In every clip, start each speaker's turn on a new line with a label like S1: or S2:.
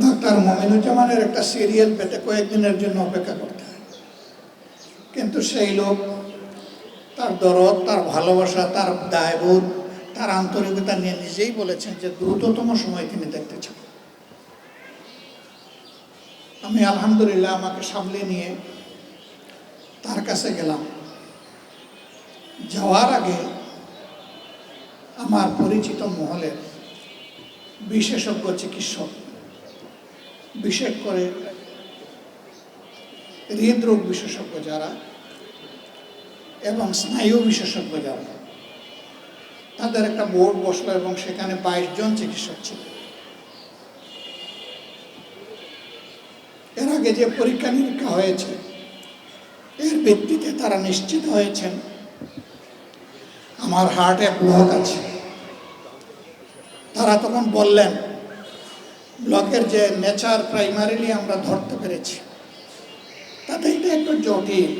S1: Doctor মমিনুজ্জামানের একটা serial পেতে কয়েকদিনের জন্য অপেক্ষা করতে হয়। কিন্তু সেই লোক, তার দরদ, তার ভালোবাসা, তার দায়বোধ, তার আন্তরিকতা নিয়ে নিজেই বলেছেন যে দ্রুততম সময় তিনি দেখতে চান। আমি আলহামদুলিল্লাহ আমাকে সামলে নিয়ে তার কাছে গেলাম। যাওয়ার আগে আমার পরিচিত মহলের বিশেষজ্ঞ চিকিৎসক বিশেষ করে হৃদরোগ বিশেষজ্ঞ যারা এবং স্নায়ু বিশেষজ্ঞ যারা, তাদের একটা বোর্ড বসল এবং সেখানে বাইশ জন চিকিৎসক ছিল। এর আগে যে পরীক্ষা নিরীক্ষা হয়েছে, এর ভিত্তিতে তারা নিশ্চিত হয়েছেন, আমার হার্টে ব্লক আছে। তারা তখন বললেন ব্লকের যে নেচার প্রাইমারিলি আমরা ধরতে পেরেছি, তাতে এটা একটু জটিল।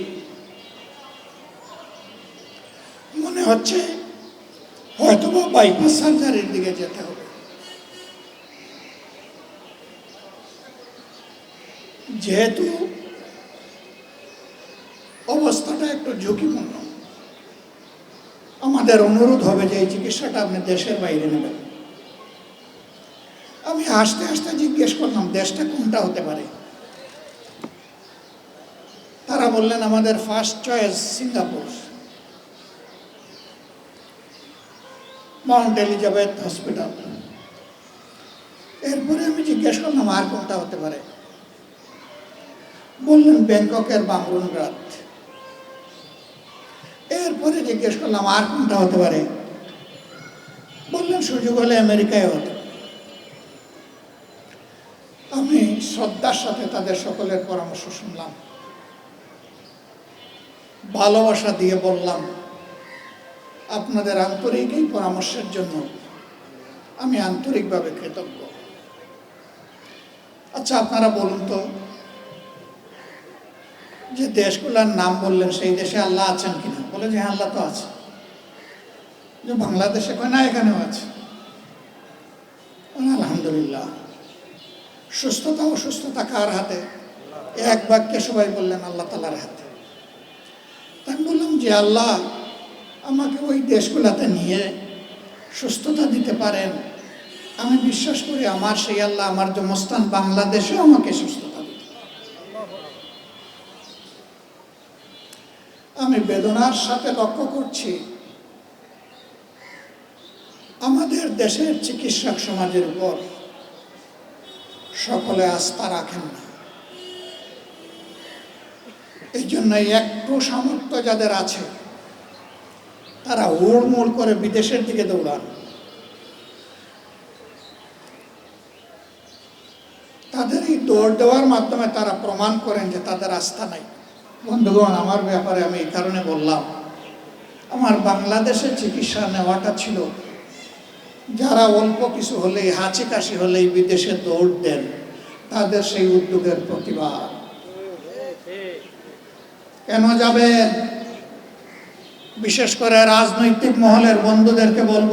S1: মনে হচ্ছে হয়তো বা বাইপাস সার্জারির দিকে যেতে হবে। যেহেতু অবস্থাটা একটু ঝুঁকিপূর্ণ, আমাদের অনুরোধ হবে যে এই চিকিৎসাটা আপনি দেশের বাইরে নেবেন। হাসতে হাসতে জিজ্ঞেস করলাম, দেশটা কোনটা হতে পারে? তারা বললেন, আমাদের first choice Singapore. Mount Elizabeth Hospital এরপরে আমি জিজ্ঞেস করলাম, আর কোনটা হতে পারে? বললেন, ব্যাংককের বামরুনগ্রাদ এরপরে জিজ্ঞেস করলাম, আর কোনটা হতে পারে? বললেন, সুযোগ হলে আমেরিকায় হতে পারে। আমি শ্রদ্ধার সাথে তাদের সকলের পরামর্শ শুনলাম। ভালোবাসা দিয়ে বললাম, আপনাদের আন্তরিক এই পরামর্শের জন্য আমি আন্তরিকভাবে কৃতজ্ঞ। আচ্ছা আপনারা বলুন তো, যে দেশগুলোর নাম বললেন, সেই দেশে আল্লাহ আছেন কিনা? বলে যে হ্যাঁ আল্লাহ তো আছে। যে বাংলাদেশে কয়, না, এখানেও আছে। আলহামদুলিল্লাহ। সুস্থতা, অসুস্থতা কার হাতে? এক বাক্যে সবাই বললেন, আল্লাহ তালার হাতে। আমি বললাম যে, আল্লাহ, আমাকে ওই দেশগুলাতে নিয়ে সুস্থতা দিতে পারেন। আমি বিশ্বাস করি আমার সেই আল্লাহ, আমার জন্মস্থান বাংলাদেশেও আমাকে সুস্থতা দিতে আমি বেদনার সাথে লক্ষ্য করছি, আমাদের দেশের চিকিৎসক সমাজের উপর সকলে আস্থা রাখেন না। এই জন্য একটু সামর্থ্য যাদের আছে, তারা হুড়মুড় করে বিদেশের দিকে দৌড়ান। তাদের এই দৌড় দেওয়ার মাধ্যমে তারা প্রমাণ করেন যে তাদের আস্থা নাই। বন্ধুগণ, আমার ব্যাপারে আমি এই কারণে বললাম, আমার বাংলাদেশে চিকিৎসা নেওয়াটা ছিল যারা অল্প কিছু হলেই হাঁচি কাশি হলেই বিদেশে দৌড় দেন, তাদের সেই উদ্যোগের প্রতিবাদ। কেন যাবেন? বিশেষ করে রাজনৈতিক মহলের বন্ধুদেরকে বলব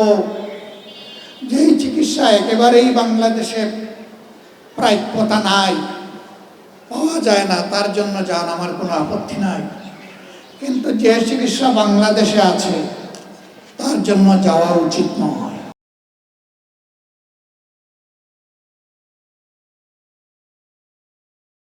S1: যে এই চিকিৎসা একেবারেই বাংলাদেশে প্রাপ্যতা নাই, পাওয়া যায় না, তার জন্য যান, আমার কোনো আপত্তি নাই। কিন্তু যে চিকিৎসা বাংলাদেশে আছে, তার জন্য যাওয়া উচিত নয়।